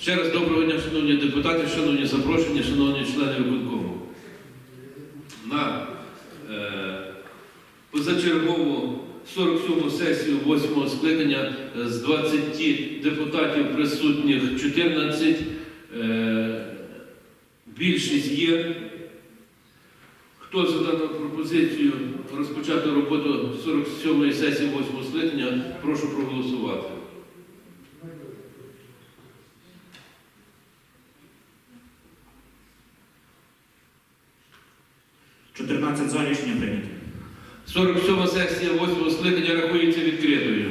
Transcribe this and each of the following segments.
Ще раз доброго дня, шановні депутати, шановні запрошені, шановні члени виконкому. На е, позачергову 47 сесію 8 скликання е, з 20 депутатів присутніх 14. Е, більшість є. Хто за дану пропозицію розпочати роботу 47 сесії 8 скликання, прошу проголосувати. – 14 за рішення прийнято. 47 сесія 8 скликання рахується відкритою.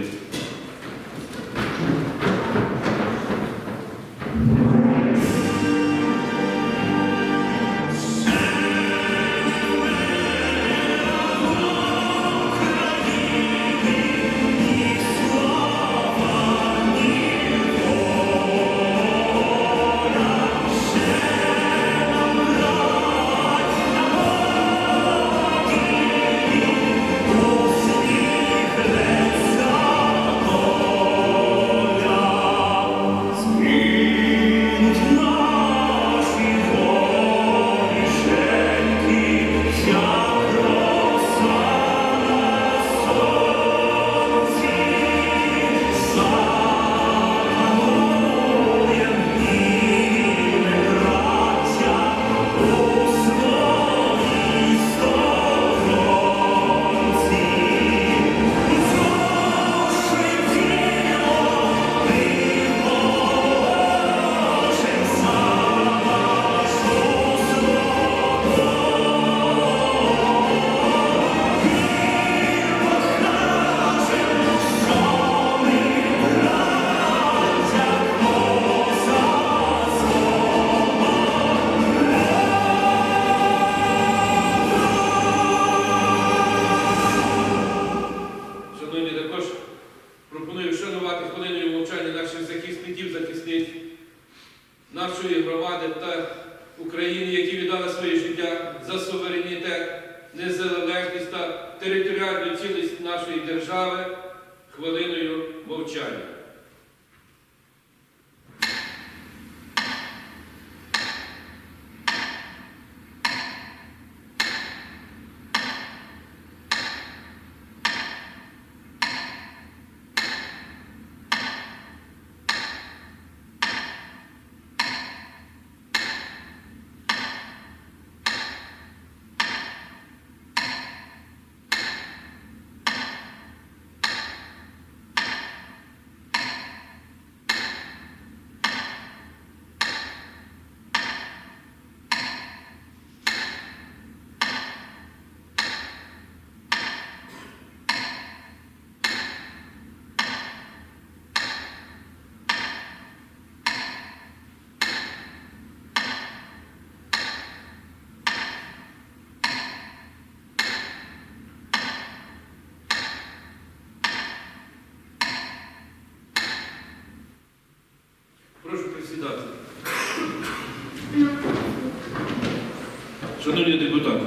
Шановні депутати,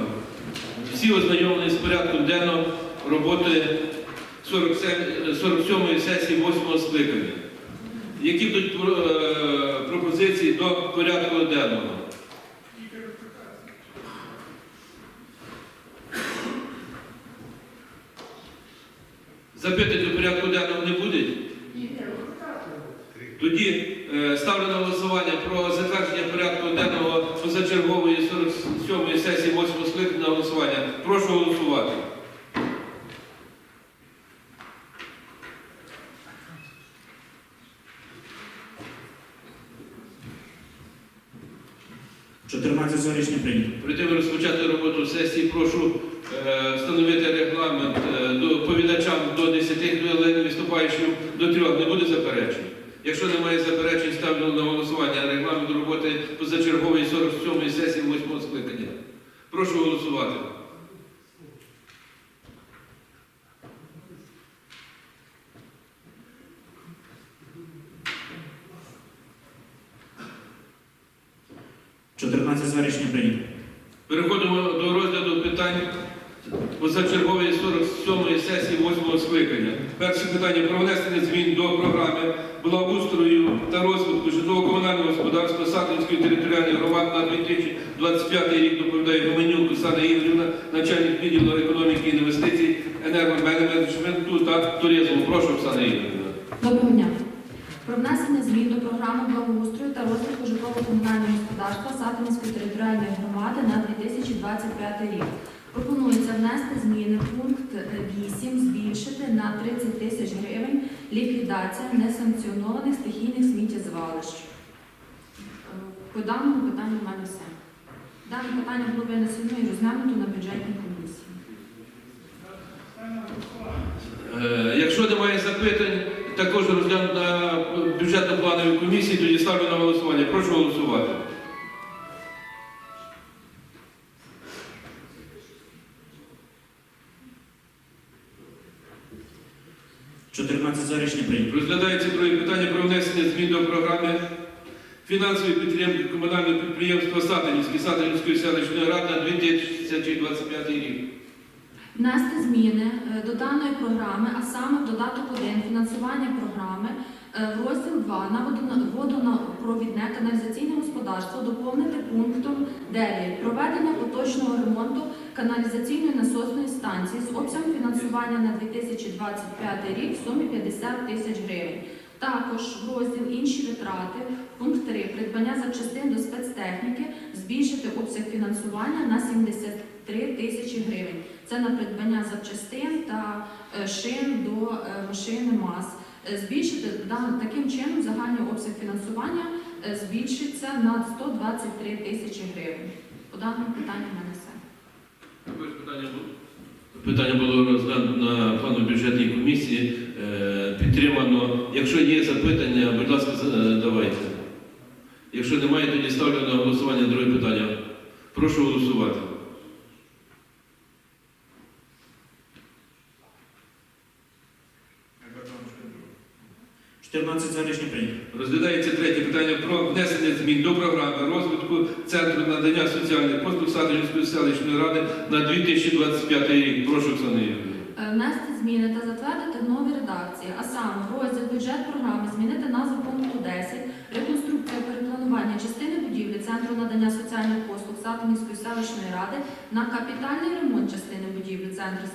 всі ознайомлені з порядком денного роботи 47 47-ї сесії 8 скликання. Які будуть е, пропозиції до порядку денного? Запитати до порядку денного не буде? Тоді е, ставлю на голосування про затвердження порядку денного позачергової 47-ї сесії 8 скликання на голосування. Прошу голосувати. – 14 за рішення прийнято. Прийти розпочати роботу сесії, прошу е, встановити регламент е, доповідачам до 10 хвилин, виступаючим до 3. Не буде заперечень. Якщо немає заперечень, ставлю на голосування регламент роботи позачергової 47-ї сесії 8 скликання. Прошу голосувати. – 14 за рішення прийнято. Переходимо до розгляду питань позачергової 47-ї сесії 8 скликання. Перше питання про внесення змін до програми благоустрою та розвитку житлово-комунального господарства Сатинської територіальної громади на 2025 рік доповідає Гуменюк Оксана Ігорівна, начальник відділу економіки і інвестицій, енергоменеджменту та туризму. Прошу, Оксана Ігорівна. Доброго дня. Про внесення змін до програми благоустрою та розвитку житлово-комунального господарства Сатинської територіальної громади на 2025 рік. Пропонується внести зміни пункт 8, збільшити на 30 тисяч гривень ліквідація несанкціонованих стихійних сміттєзвалищ. Е, По даному питанню в мене все. Дане питання було винесено і розглянуто на бюджетній комісії. Е, Якщо немає запитань, також розглянути на бюджетно-плановій комісії, тоді ставлю на голосування. Прошу голосувати. – Розглядається друге питання про внесення змін до програми фінансової підтримки комунального підприємства Сатанівської Сатанівської селищної ради на 2025 рік. Внести зміни е, до даної програми, а саме в додаток 1 фінансування програми в розділ 2 на водонапровідне каналізаційне господарство доповнити пунктом 9 проведення поточного ремонту каналізаційної насосної станції з обсягом фінансування на 2025 рік в сумі 50 тисяч гривень. Також в розділ інші витрати, пункт 3 придбання запчастин до спецтехніки збільшити обсяг фінансування на 73 тисячі гривень. Це на придбання запчастин та е, шин до е, машини МАЗ. Е, Збільшити таким чином загальний обсяг фінансування е, збільшиться на 123 тисячі гривень. По даному питанню в мене все. Питання було. Питання було розглянуто на плану бюджетній комісії. Е, Підтримано. Якщо є запитання, будь ласка, давайте. Якщо немає, тоді ставлю на голосування друге питання. Прошу голосувати. – 14 за рішення прийнято. Розглядається третє питання про внесення змін до програми розвитку Центру надання соціальних послуг Садовської селищної ради на 2025 рік. Прошу, Оксана Ігорівна. Е, Внести зміни та затвердити нові редакції, а саме розділ бюджет програми змінити назву пункту 10, реконструкція перепланування частини будівлі Центру надання соціальних послуг Сатинівської селищної ради на капітальний ремонт частини будівлі Центру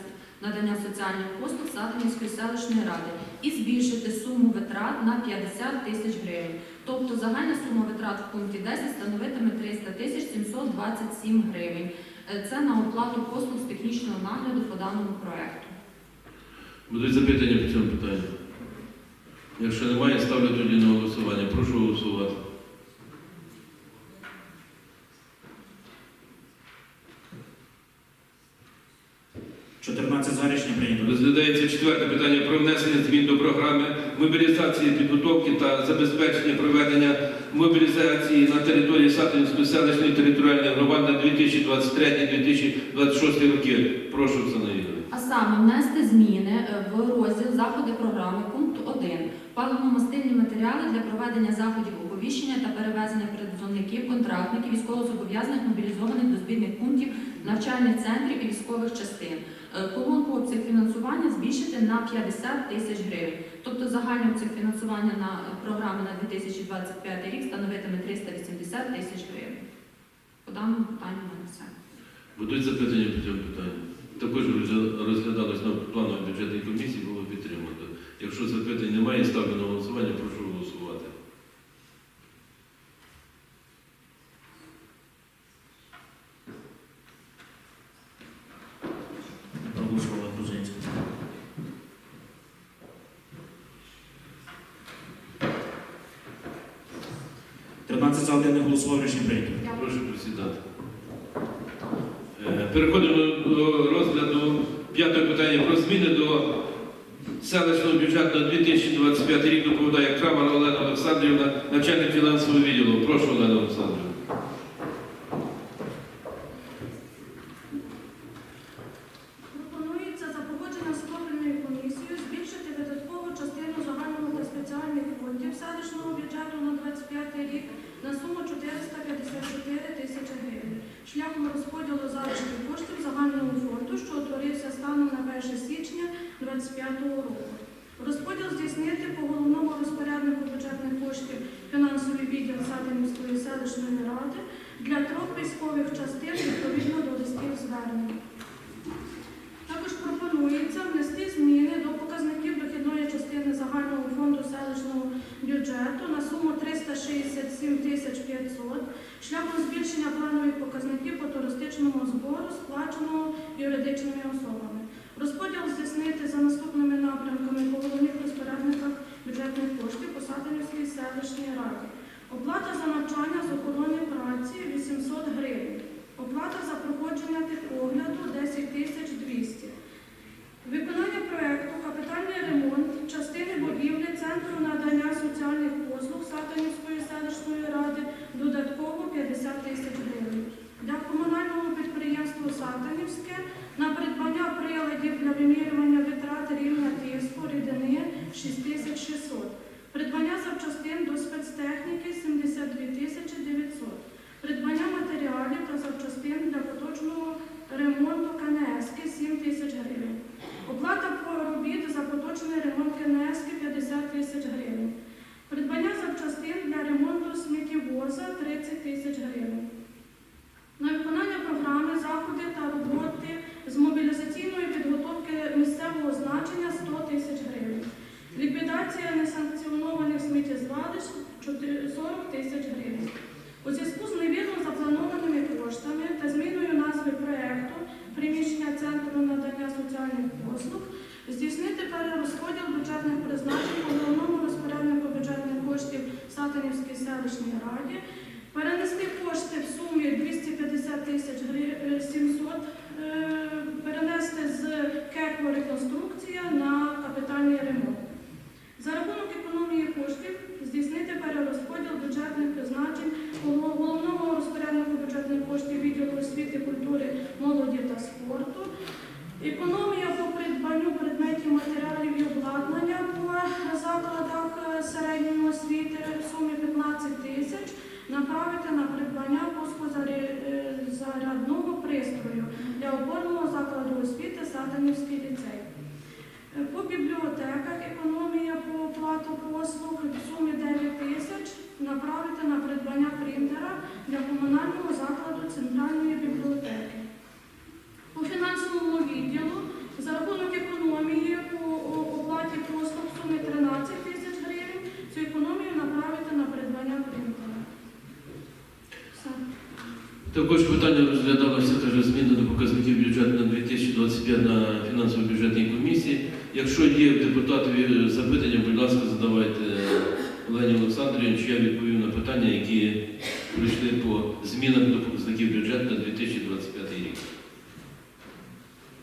надання соціальних послуг Сатинівської селищної ради і збільшити суму витрат на 50 тисяч гривень. Тобто загальна сума витрат в пункті 10 становитиме 300 тисяч 727 гривень. Е, Це на оплату послуг з технічного нагляду по даному проекту. Будуть запитання по цьому питанню? Якщо немає, ставлю тоді на голосування. Прошу голосувати. – 14 за рішення прийнято. Розглядається четверте питання про внесення змін до програми мобілізації, підготовки та забезпечення проведення мобілізації на території Сатинської селищної територіальної громади на 2023-2026 роки. Прошу, Ігорівна. А саме внести зміни в розділ заходи програми пункт 1 паливно-мастильні матеріали для проведення заходів оповіщення та перевезення призовників, контрактників, військовозобов'язаних мобілізованих до збірних пунктів навчальних центрів і військових частин. Е, Колонку обсяг фінансування збільшити на 50 тисяч гривень. Тобто загальний обсяг фінансування на е, програми на 2025 рік становитиме 380 тисяч гривень. По даному питанню мене все. Будуть запитання по цьому питанню? Також розгля- розглядалось на плановій бюджетній комісії, було підтримано. Якщо запитань немає, ставлю на голосування, прошу 15 за 1 не голосував рішення прийнято. Прошу присідати. Е, переходимо до розгляду п'ятого питання про зміни до селищного бюджету на 2025 рік доповідає Крамар Олена Олександрівна, начальник фінансового відділу. Прошу Олена Олександрівна. Шляхом розподілу залишків коштів загального фонду, що утворився станом на 1 січня 2025 року. Розподіл здійснити по головному розпоряднику бюджетних коштів фінансовий відділ Сатинівської селищної ради для трьох військових частин відповідно до листів звернень. Також пропонується внести зміни до показників дохідної частини загального фонду селищного бюджету на суму 367 тисяч 500 шляхом збільшення планових показників по туристичному збору, сплаченого юридичними особами. Розподіл здійснити за наступними напрямками по головних розпорядниках бюджетних коштів по Сатанівській селищній раді. Оплата за навчання з охорони праці 800 гривень. Оплата за проходження техогляду 10 тисяч сумі 9 тисяч направити на придбання принтера для комунального закладу центральної бібліотеки. По фінансовому відділу за рахунок економії по оплаті послуг в сумі 13 тисяч гривень цю економію направити на придбання принтера. Все. Також питання розглядалося теж зміни до показників бюджету на 2025 на фінансово-бюджетній комісії. Якщо є депутатові запитання, будь ласка, задавайте Олені Олександрівні, я відповів на питання, які прийшли по змінам до показників бюджету на 2025 рік.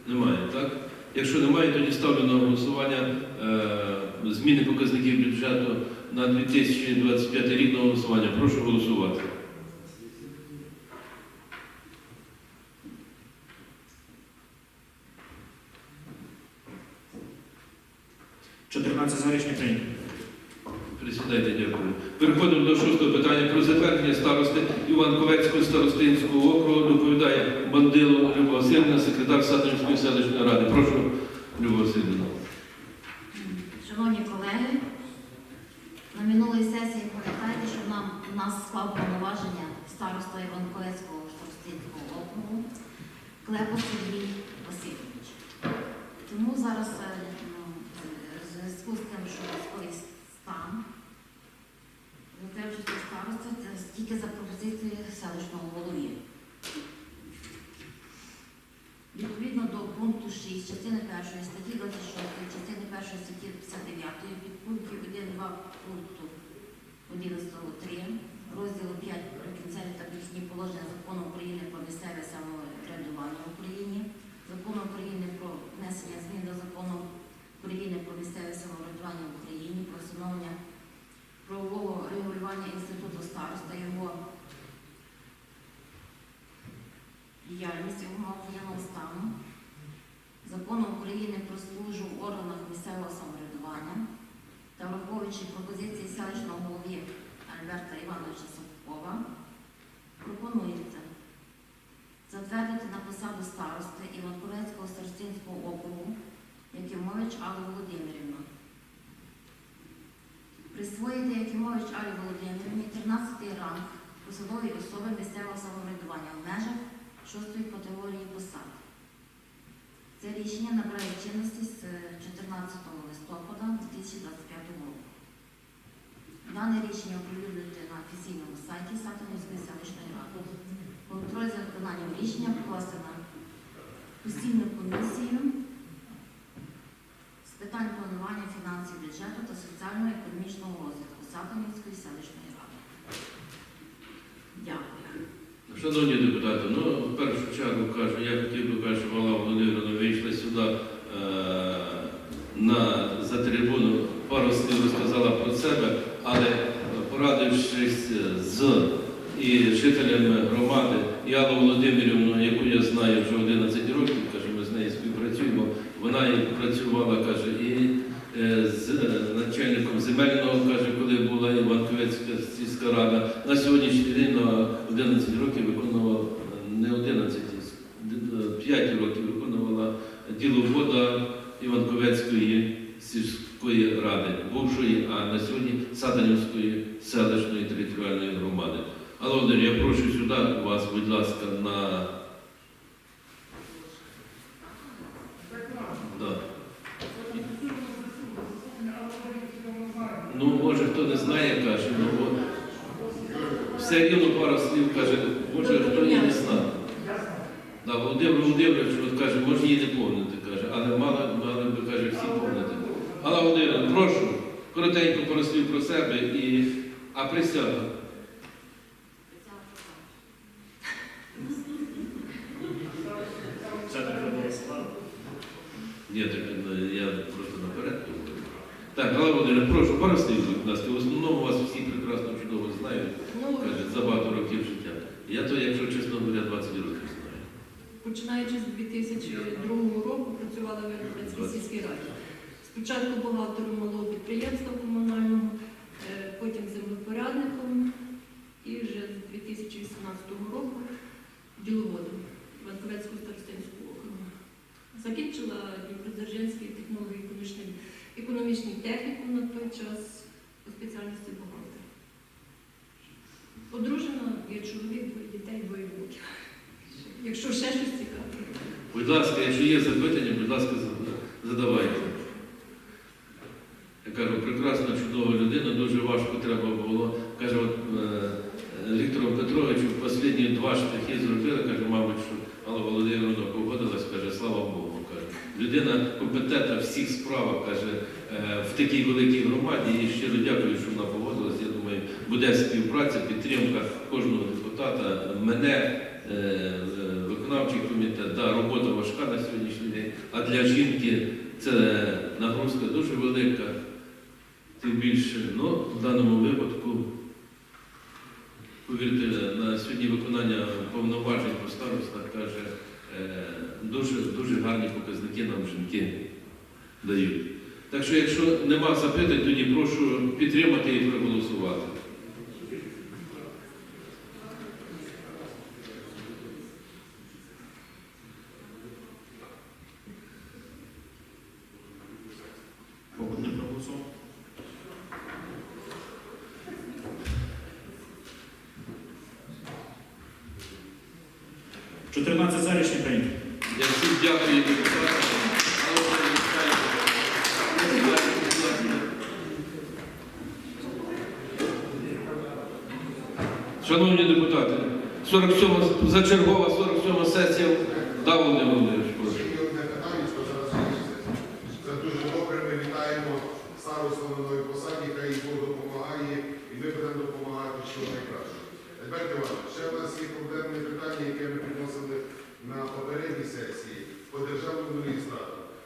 Немає, так? Якщо немає, тоді ставлю на голосування е, зміни показників бюджету на 2025 рік на голосування. Прошу голосувати. 14 за рішення прийнято. Присідайте, дякую. Переходимо до шостого питання про затвердження старости Іванковецького старостинського округу. Доповідає Бандило Люба Васильівна, секретар Сатанівської селищної ради. Прошу, Люба Васильівна. Шановні колеги, на минулій сесії пам'ятаєте, що нам у нас склав повноваження староста Іванковецького старостинського округу Клепо Сергій Васильович. Тому зараз е, ну, з тим, що військовий стан, затверджується староста це тільки за пропозицією селищного голові. Відповідно до пункту 6 частини 1 статті 26, частини 1 статті 59, від пунктів 1, 2 пункту 11 3, розділу 5 прикінцеві та бічні положення закону України про місцеве самоврядування в Україні, закону України про внесення змін до закону України про місцеве самоврядування в Україні, про встановлення правового регулювання інституту староста, його діяльність умов воєнного стану, закону України про службу в органах місцевого самоврядування. Та враховуючи пропозиції селищного голови Альберта Івановича Собкова, пропонується затвердити на посаду старости Іванковецького старостинського округу Якимович Аллу Володимирівну. Присвоїти Якимович Аллі Володимирівні 13-й ранг посадові особи місцевого самоврядування в межах шостої категорії посад. Це рішення набирає чинності з е, 14 листопада 2025 року. Дане рішення оприлюднити на офіційному сайті Сатанівської селищної ради. Контроль за виконанням рішення на постійну комісію з питань планування фінансів бюджету та соціально-економічного розвитку Сатанівської селищної ради. Дякую. Шановні депутати, ну в першу чергу кажу, я хотів би кажу, Мала Володимировна вийшла сюди е, на за трибуну, пару слів розказала про себе, але порадившись з і жителями громади, і Володимирівну, яку я знаю вже 11 років, каже, ми з нею співпрацюємо. Вона і працювала, каже, і е, з е, начальником земельного, каже, коли була Іванковецька сільська рада. На сьогоднішній день на 11 років виконувала, е, не 11, 5 років виконувала діловода Іванковецької сільської ради, бувшої, а на сьогодні Сатанівської селищної територіальної громади. Але Володимир, я прошу сюди вас, будь ласка, на Да. Ну, може, хто не знає, каже, ну от. Все рівно пару слів каже, може, хто і не знає. Да, Володимир Володимирович от каже, може її не помнити, каже, але мало, мали би, каже, всі помнити. Але Володимир, прошу, коротенько пару слів про себе і. А присяга. Ні, так е, я просто наперед говорю. Так, але Володимир, прошу, пару слів, будь ласка. В основному вас всі прекрасно чудово знають, Ну, каже, за багато років життя. Я то, якщо чесно говоря, 20 років знаю. Починаючи з 2002 року працювала в Верховецькій сільській раді. Спочатку бухгалтером малого підприємства комунального, е, потім землепорядником і вже з 2018 року діловодом Верховецького старостинського округу. Закінчила Дніпродзержинський технолого-економічний економічний технікум на той час Будь ласка, якщо є запитання, будь ласка, задавайте. Я кажу, прекрасна, чудова людина, дуже важко треба було. Каже, от е, Віктору Петровичу останні два штрихи зробили, каже, мабуть, що Алла Володимировна погодилась, каже, слава Богу. Каже. Людина компетентна в всіх справах, каже, е, в такій великій громаді. І щиро дякую, що вона погодилась. Я думаю, буде співпраця, підтримка кожного депутата, мене. е, Виконавчий комітет, да, робота важка на сьогоднішній день, а для жінки це нагрузка дуже велика. Тим більше, ну, в даному випадку, повірте, на сьогодні виконання повноважень по старостах каже, е, дуже, дуже гарні показники нам жінки дають. Так що, якщо нема запитань, тоді прошу підтримати і проголосувати. 14 за рішення прийнято. Я всім дякую депутатам. Шановні депутати, 47-го зачергова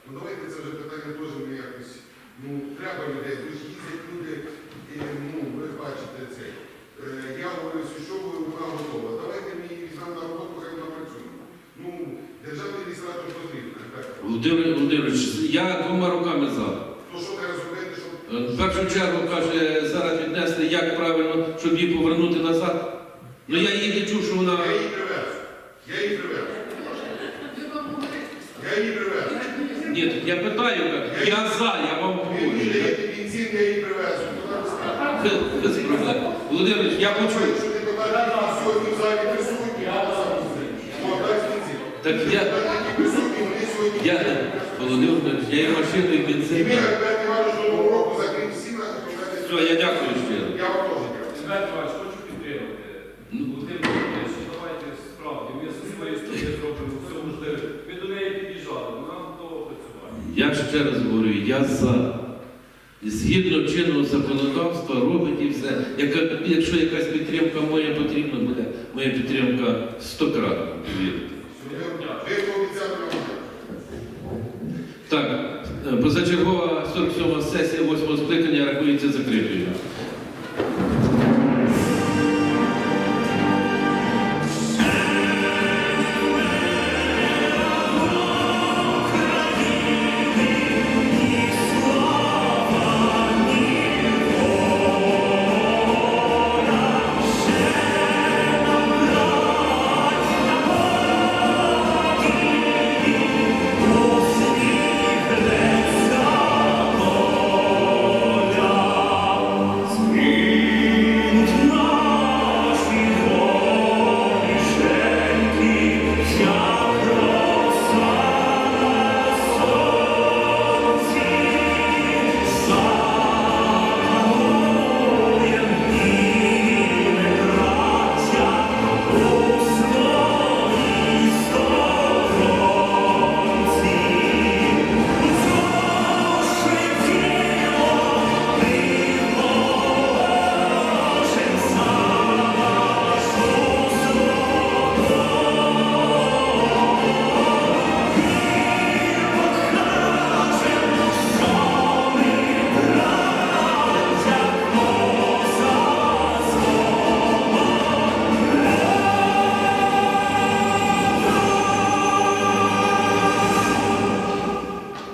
Ну давайте це вже питання теж ми якось. Ну, треба людей, ви ж їздять люди, і, ну, ви бачите це. Е, Я говорю, що ви вона готова. Давайте ми її візьмемо на роботу, хай вона працює. Ну, державний реєстратор потрібен. Володимир Володимирович, я двома руками за. То що треба зробити, щоб Е, В першу чергу каже, зараз віднести, як правильно, щоб її повернути назад. Ну я її не чув, що вона. я її привез? Я її привез. Я її привез. Ні, так я питаю, кажу, я за, я вам Він говорю. даєте я її привез. Вона розкаже. Без- Без проблем. Володимирович, я почув. Що депутати депутати, сьогодні в залі присутні, О. Так я, я, Володимир я і машину, і І ми, бензин. Іванович, нового року закрив всі наші. Все, я дякую щиро. Я вам теж дякую. Альберт Іванович, хочу підтримати. Ну. Володимир Володимирович, давайте справді, ми зі своєї сторони зробимо все можливе. Ми до неї під'їжджали, нам того працювати. Я ще раз говорю, я за. Згідно чинного законодавства робить і все. Яка, якщо якась підтримка моя потрібна буде, моя підтримка стократна, повірте. Так, е, позачергова 47 сесія 8 скликання рахується закритою.